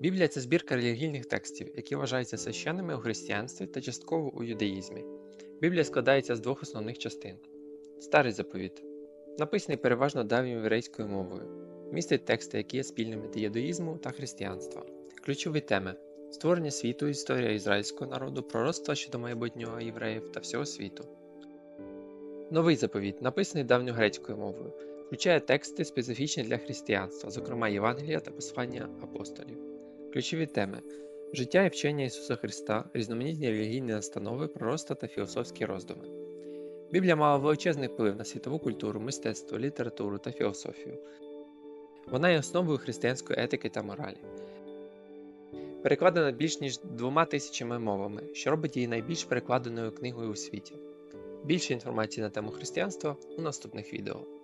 Біблія це збірка релігійних текстів, які вважаються священними у християнстві та частково у юдаїзмі. Біблія складається з двох основних частин. Старий заповіт, написаний переважно давньою єврейською мовою, містить тексти, які є спільними для юдаїзму та християнства. Ключові теми створення світу, історія ізраїльського народу, пророцтва щодо майбутнього євреїв та всього світу. Новий заповіт, написаний давньогрецькою мовою, включає тексти специфічні для християнства, зокрема Євангелія та послання апостолів. Ключові теми життя і вчення Ісуса Христа, різноманітні релігійні настанови, пророцтва та філософські роздуми. Біблія мала величезний вплив на світову культуру, мистецтво, літературу та філософію. Вона є основою християнської етики та моралі. Перекладена більш ніж двома тисячами мовами, що робить її найбільш перекладеною книгою у світі. Більше інформації на тему християнства у наступних відео.